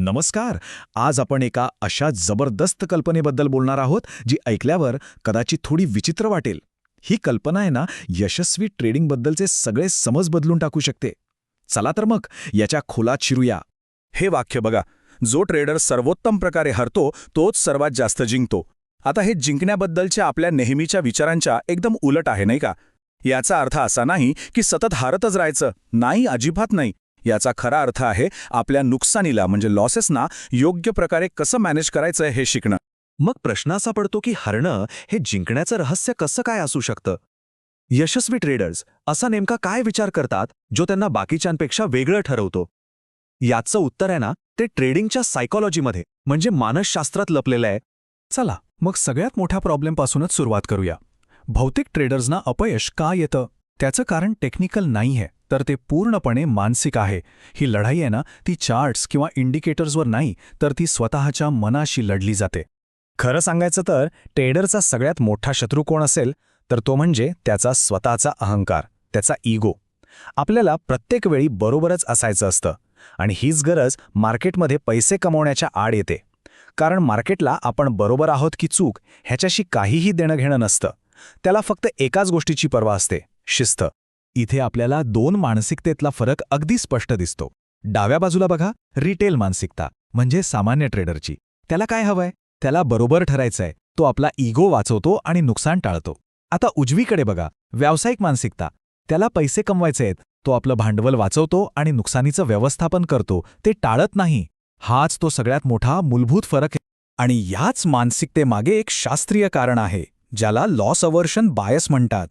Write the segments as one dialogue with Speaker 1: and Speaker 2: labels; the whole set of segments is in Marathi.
Speaker 1: नमस्कार. आज आपण एका अशा जबरदस्त कल्पनेबद्दल बोलणार आहोत जी ऐकल्यावर कदाचित थोडी विचित्र वाटेल. ही कल्पना आहे ना यशस्वी ट्रेडिंगबद्दलचे सगळे समज बदलून टाकू शकते. चला तर मग याच्या खोलात शिरूया.
Speaker 2: हे वाक्य बघा जो ट्रेडर सर्वोत्तम प्रकारे हरतो तोच सर्वात जास्त जिंकतो. आता हे जिंकण्याबद्दलच्या आपल्या नेहमीच्या विचारांच्या एकदम उलट आहे नाही का? याचा अर्थ असा नाही की सतत हारतच राहायचं नाही अजिबात नाही. याचा खरा अर्थ आहे आपल्या नुकसानीला म्हणजे लॉसेसना योग्य प्रकारे कसं मॅनेज करायचं हे शिकणं.
Speaker 3: मग प्रश्न असा पडतो की हरणं हे जिंकण्याचं रहस्य कसं काय असू शकतं? यशस्वी ट्रेडर्स असा नेमका काय विचार करतात जो त्यांना बाकीच्यांपेक्षा वेगळं ठरवतो? याचं उत्तर आहे ना ते ट्रेडिंगच्या सायकॉलॉजीमध्ये म्हणजे मानसशास्त्रात लपलेलं आहे.
Speaker 4: चला मग सगळ्यात मोठ्या प्रॉब्लेमपासूनच सुरुवात करूया. भौतिक ट्रेडर्सना अपयश का येतं? त्याचं कारण टेक्निकल नाहीये. तर ते पूर्णपणे मानसिक आहे. ही लढाई आहे ना ती चार्ट्स किंवा इंडिकेटर्सवर नाही तर ती स्वतःच्या मनाशी लढली जाते.
Speaker 5: खरं सांगायचं तर ट्रेडरचा सगळ्यात मोठा शत्रू कोण असेल तर तो म्हणजे त्याचा स्वतःचा अहंकार त्याचा इगो आपल्याला प्रत्येक वेळी बरोबरच असायचं असतं आणि हीच गरज मार्केटमध्ये पैसे कमवण्याच्या आड येते. कारण मार्केटला आपण बरोबर आहोत की चूक ह्याच्याशी काहीही देणं घेणं नसतं. त्याला फक्त एकाच गोष्टीची पर्वा असते शिस्त.
Speaker 4: इथे आपल्याला दोन मानसिकतेतला फरक अगदी स्पष्ट दिसतो. डाव्या बाजूला बघा रिटेल मानसिकता म्हणजे सामान्य ट्रेडरची त्याला काय हवंय? त्याला बरोबर ठरायचंय तो आपला इगो वाचवतो आणि नुकसान टाळतो. आता उजवीकडे बघा व्यावसायिक मानसिकता. त्याला पैसे कमवायचे आहेत तो आपलं भांडवल वाचवतो आणि नुकसानीचं व्यवस्थापन करतो ते टाळत नाही. हाच तो सगळ्यात मोठा मूलभूत फरक आहे.
Speaker 5: आणि याच मानसिकतेमागे एक शास्त्रीय कारण आहे ज्याला लॉस अवर्शन बायस म्हणतात.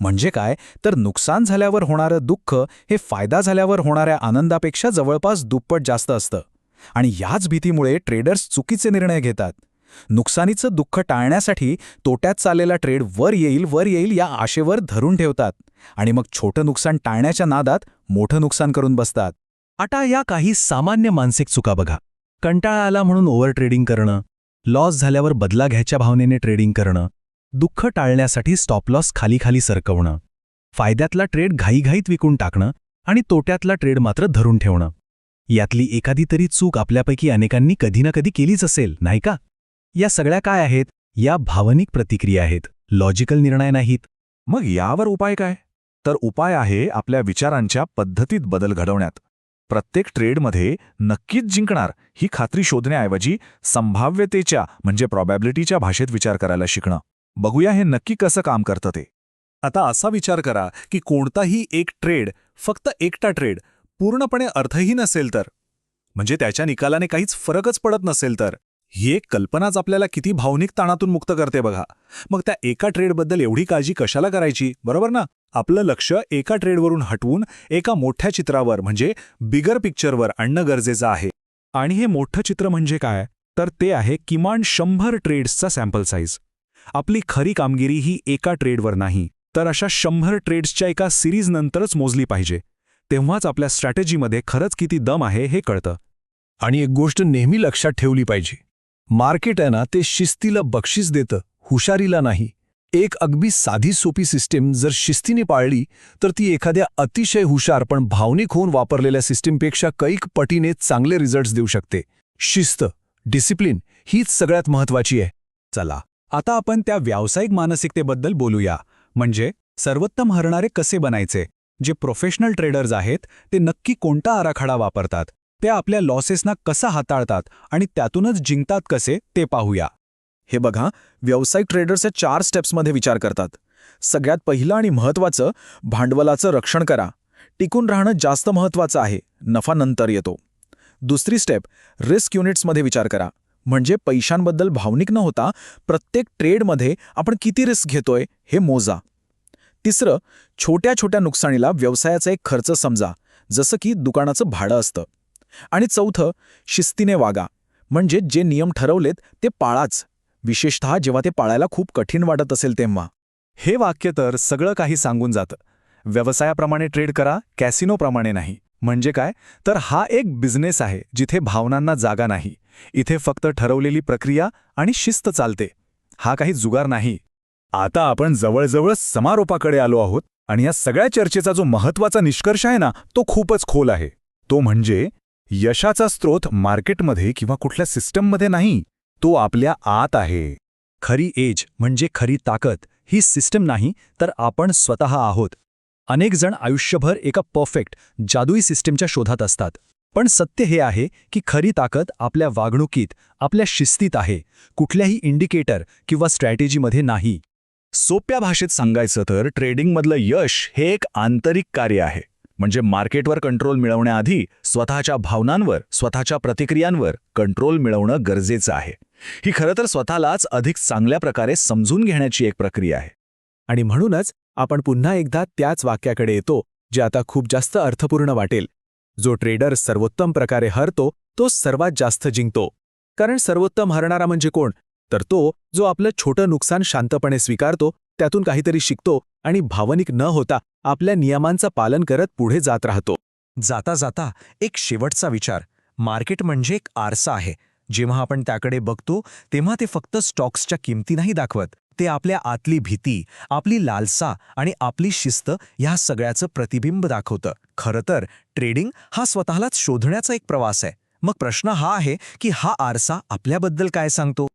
Speaker 5: म्हणजे काय? तर नुकसान झाल्यावर होणारं दुःख हे फायदा झाल्यावर होणाऱ्या आनंदापेक्षा जवळपास दुप्पट जास्त असतं. आणि याच भीतीमुळे ट्रेडर्स चुकीचे निर्णय घेतात. नुकसानीचं दुःख टाळण्यासाठी तोट्यात चाललेला ट्रेड वर येईल वर येईल या आशेवर धरून ठेवतात. आणि मग छोटं नुकसान टाळण्याच्या नादात मोठं नुकसान करून बसतात.
Speaker 4: आता या काही सामान्य मानसिक चुका बघा. कंटाळा आला म्हणून ओव्हर ट्रेडिंग करणं लॉस झाल्यावर बदला घ्यायच्या भावनेने ट्रेडिंग करणं दुःख टाळण्यासाठी स्टॉप लॉस खाली खाली सरकवणं फायद्यातला ट्रेड घाईघाईत विकून टाकणं आणि तोट्यातला ट्रेड मात्र धरून ठेवणं. यातली एखादी तरी चूक आपल्यापैकी अनेकांनी कधी ना कधी केलीच असेल नाही का? या सगळ्या काय आहेत? या भावनिक प्रतिक्रिया आहेत. लॉजिकल निर्णय नाहीत.
Speaker 2: मग यावर उपाय काय? तर उपाय आहे आपल्या विचारांच्या पद्धतीत बदल घडवण्यात. प्रत्येक ट्रेडमध्ये नक्कीच जिंकणार ही खात्री शोधण्याऐवजी संभाव्यतेच्या म्हणजे प्रॉबॅबिलिटीच्या भाषेत विचार करायला शिकणं. बघूया हे नक्की कसं काम करतं ते. आता असा विचार करा की कोणताही एक ट्रेड फक्त एकटा ट्रेड पूर्णपणे अर्थहीन असेल तर. म्हणजे त्याच्या निकालाने काहीच फरकच पडत नसेल तर. ही एक कल्पनाच आपल्याला किती भावनिक ताणातून मुक्त करते बघा. मग त्या एका ट्रेडबद्दल एवढी काळजी कशाला करायची? बरोबर ना? आपलं लक्ष एका ट्रेडवरून हटवून एका मोठ्या चित्रावर म्हणजे बिगर पिक्चरवर आणणं गरजेचं आहे.
Speaker 4: आणि हे मोठं चित्र म्हणजे काय? तर ते आहे किमान शंभर ट्रेड्सचा सॅम्पल साईज आपली खरी कामगिरी ही एका ट्रेडवर नाही तर अशा शंभर ट्रेड्सच्या एका सिरीजनंतरच मोजली पाहिजे. तेव्हाच आपल्या स्ट्रॅटेजीमध्ये खरंच किती दम आहे हे कळतं.
Speaker 6: आणि एक गोष्ट नेहमी लक्षात ठेवली पाहिजे. मार्केट आहे ना ते शिस्तीला बक्षीस देतं हुशारीला नाही. एक अगदी साधी सोपी सिस्टीम जर शिस्तीने पाळली तर ती एखाद्या अतिशय हुशार पण भावनिक होऊन वापरलेल्या सिस्टीमपेक्षा कैक पटीने चांगले रिझल्ट्स देऊ शकते. शिस्त डिसिप्लिन हीच सगळ्यात महत्वाची आहे.
Speaker 4: चला. आता आपण त्या व्यावसायिक मानसिकतेबद्दल बोलूया. म्हणजे सर्वोत्तम हरणारे कसे बनायचे? जे प्रोफेशनल ट्रेडर्स आहेत ते नक्की कोणता आराखडा वापरतात? ते आपल्या लॉसेसना कसा हाताळतात आणि त्यातूनच जिंकतात कसे ते पाहूया.
Speaker 1: हे बघा व्यावसायिक ट्रेडर्स चार स्टेप्समध्ये विचार करतात. सगळ्यात पहिलं आणि महत्त्वाचं भांडवलाचं रक्षण करा. टिकून राहणं जास्त महत्त्वाचं आहे. नफा नंतर येतो. दुसरी स्टेप रिस्क युनिट्समध्ये विचार करा. म्हणजे पैशांबद्दल भावनिक न होता प्रत्येक ट्रेडमध्ये आपण किती रिस्क घेतोय हे मोजा. तिसरं छोट्या छोट्या नुकसानीला व्यवसायाचा एक खर्च समजा जसं की दुकानाचं भाडं असतं. आणि चौथं शिस्तीने वागा म्हणजे जे नियम ठरवलेत ते पाळाच विशेषतः जेव्हा ते पाळायला खूप कठीण वाटत असेल तेव्हा.
Speaker 4: हे वाक्य तर सगळं काही सांगून जातं. व्यवसायाप्रमाणे ट्रेड करा कॅसिनोप्रमाणे नाही. म्हणजे काय? तर हा एक बिझनेस आहे जिथे भावनांना जागा नाही. इथे फक्त ठरवलेली प्रक्रिया आणि शिस्त चालते. हा काही जुगार नाही.
Speaker 2: आता आपण जवळजवळ समारोपाकडे आलो आहोत आणि या सगळ्या चर्चेचा जो महत्त्वाचा निष्कर्ष आहे ना तो खूपच खोल आहे. तो म्हणजे यशाचा स्रोत मार्केटमध्ये किंवा कुठल्या सिस्टममध्ये नाही तो आपल्या आत आहे.
Speaker 4: खरी एज म्हणजे खरी ताकद ही सिस्टम नाही तर आपण स्वतः आहोत. अनेक जण आयुष्यभर एका परफेक्ट जादुई सिस्टीमच्या शोधात असतात. पण सत्य हे आहे की खरी ताकद आपल्या वागणुकीत आपल्या शिस्तीत आहे कुठल्याही इंडिकेटर किंवा स्ट्रॅटेजीमध्ये नाही.
Speaker 2: सोप्या भाषेत सांगायचं तर ट्रेडिंगमधलं यश हे एक आंतरिक कार्य आहे. म्हणजे मार्केटवर कंट्रोल मिळवण्याआधी स्वतःच्या भावनांवर स्वतःच्या प्रतिक्रियांवर कंट्रोल मिळवणं गरजेचं आहे. ही खरं तर स्वतःलाच अधिक चांगल्या प्रकारे समजून घेण्याची एक प्रक्रिया आहे.
Speaker 5: आणि म्हणूनच आपण पुन्हा एकदा त्याच वाक्याकडे येतो जे आता खूप जास्त अर्थपूर्ण वाटेल. जो ट्रेडर सर्वोत्तम प्रकारे हरतो तो सर्वात जास्त जिंकतो. कारण सर्वोत्तम हरणारा म्हणजे कोण? तर तो जो आपलं छोटं नुकसान शांतपणे स्वीकारतो त्यातून काहीतरी शिकतो आणि भावनिक न होता आपल्या नियमांचं पालन करत पुढे जात राहतो.
Speaker 3: जाता जाता एक शेवटचा विचार. मार्केट म्हणजे एक आरसा आहे. जेव्हा आपण त्याकडे बघतो तेव्हा ते फक्त स्टॉक्सच्या किमती नाही दाखवत. ते आपल्या आतली भीती आपली लालसा आणि आपली शिस्त ह्या सगळ्याचं प्रतिबिंब दाखवतं. खरं तर ट्रेडिंग हा स्वतःलाच शोधण्याचा एक प्रवास आहे. मग प्रश्न हा आहे की हा आरसा आपल्याबद्दल काय सांगतो?